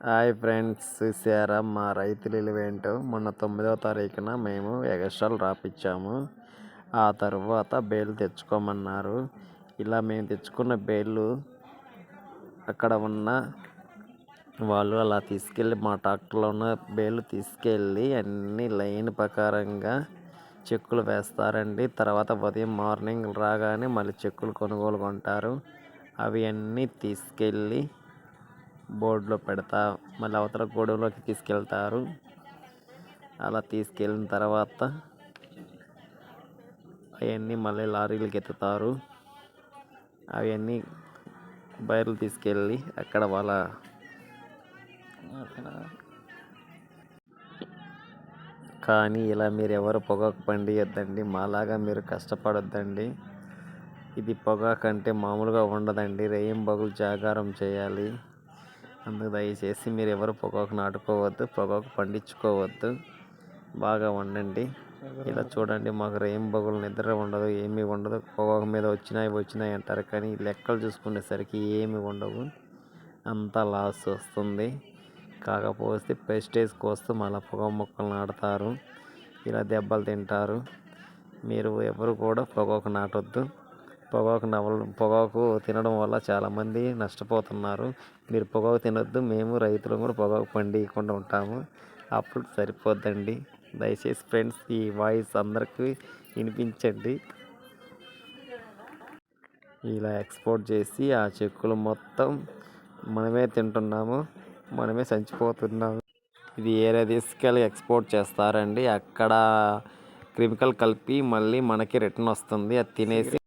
Hi friends చూసారా మా రైతులు ఇలువేంటో మొన్న తొమ్మిదవ తారీఖున మేము ఎగస్ట్రాలు రాపిచ్చాము. ఆ తర్వాత బెయిల్ తెచ్చుకోమన్నారు. ఇలా మేము తెచ్చుకున్న బెయిల్ అక్కడ ఉన్న వాళ్ళు అలా తీసుకెళ్ళి మా ట్రాక్టర్లో ఉన్న బెయిల్ తీసుకెళ్ళి అన్ని లైన్ ప్రకారంగా చెక్కులు వేస్తారండి. తర్వాత ఉదయం మార్నింగ్ రాగానే మళ్ళీ చెక్కులు కొనుగోలు కొంటారు. అవి అన్నీ తీసుకెళ్ళి బోర్డులో పెడతా మళ్ళీ అవతల గొడవలోకి తీసుకెళ్తారు. అలా తీసుకెళ్ళిన తర్వాత అవన్నీ మళ్ళీ లారీలకు ఎత్తుతారు. అవన్నీ బయర్లు తీసుకెళ్ళి అక్కడ వాళ్ళ కానీ ఇలా మీరు ఎవరు పొగాకు పండియొద్దండి మాలాగా మీరు కష్టపడొద్దండి. ఇది పొగాకు అంటే మామూలుగా ఉండదండి. రేయం బగులు జాగారం చేయాలి. అందుకు దయచేసి మీరు ఎవరు పొగాకు నాటుకోవద్దు పొగాకు పండించుకోవద్దు. బాగా వండండి. ఇలా చూడండి మాకు రేయం నిద్ర ఉండదు ఏమీ ఉండదు. పొగాకు మీద వచ్చినాయి వచ్చినాయి అంటారు కానీ లెక్కలు చూసుకునేసరికి ఏమి ఉండవు. అంతా లాస్ వస్తుంది. కాకపోతే పెస్టేజ్ కోసం అలా పొగ మొక్కలు నాటుతారు. ఇలా దెబ్బలు తింటారు. మీరు ఎవరు కూడా పొగాకు నాటొద్దు. పొగాకు నవల పొగాకు తినడం వల్ల చాలామంది నష్టపోతున్నారు. మీరు పొగాకు తినొద్దు మేము రైతులు కూడా పొగాకు పండియకుండా ఉంటాము. అప్పుడు సరిపోద్దండి. దయచేసి ఫ్రెండ్స్ ఈ వాయిస్ అందరికీ వినిపించండి. ఇలా ఎక్స్పోర్ట్ చేసి ఆ చెక్కులు మొత్తం మనమే తింటున్నాము మనమే చచ్చిపోతున్నాము. ఇది ఏరే తీసుకెళ్ళి ఎక్స్పోర్ట్ చేస్తారండి. అక్కడ కెమికల్ కలిపి మళ్ళీ మనకి రిటర్న్ వస్తుంది. అది తినేసి